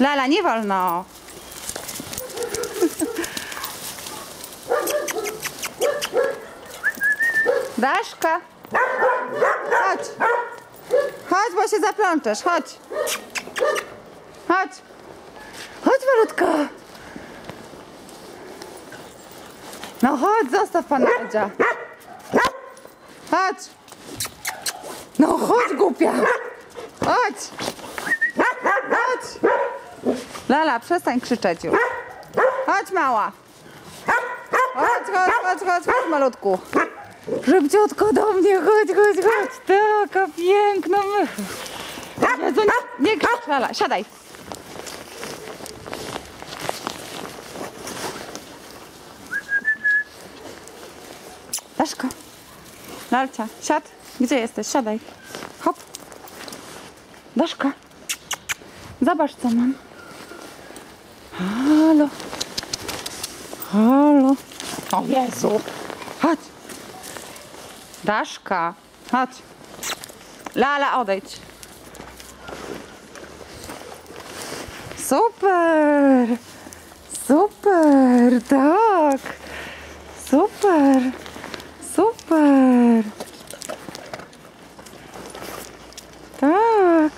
Lala, nie wolno. Daszka. Chodź. Chodź, bo się zaplączesz. Chodź. Chodź. Chodź, malutka. No chodź, zostaw pana Edzia. Chodź. No chodź, głupia. Chodź. Lala, przestań krzyczeć już. Chodź, mała. Chodź, chodź, chodź, chodź, chodź, malutku. Szybciutko do mnie, chodź, chodź, chodź. Taka piękna mycha. Jezu, nie, nie krzycz, Lala, siadaj. Daszko. Lalcia, siad. Gdzie jesteś? Siadaj. Hop. Daszka. Zobacz, co mam. Halo. Halo. O Jezu. Chodź. Daszka. Chodź. Lala, odejdź. Super. Super. Tak. Super. Super. Tak.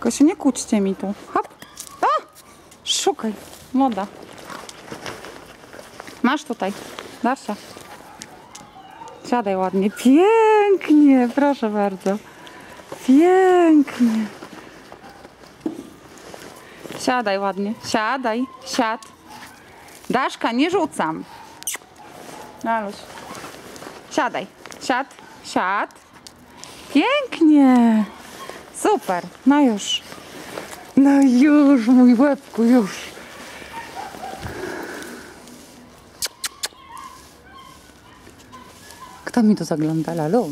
Kosiu, nie kłóćcie mi tu. Hop. Szukaj. Moda. Masz tutaj. Darsza. Siadaj ładnie. Pięknie. Proszę bardzo. Pięknie. Siadaj ładnie. Siadaj. Siad. Daszka, nie rzucam. Naluś. Siadaj. Siad. Siad. Pięknie. Super. No już. No już, mój łebku, już. Kto mi tu zagląda? Lalu.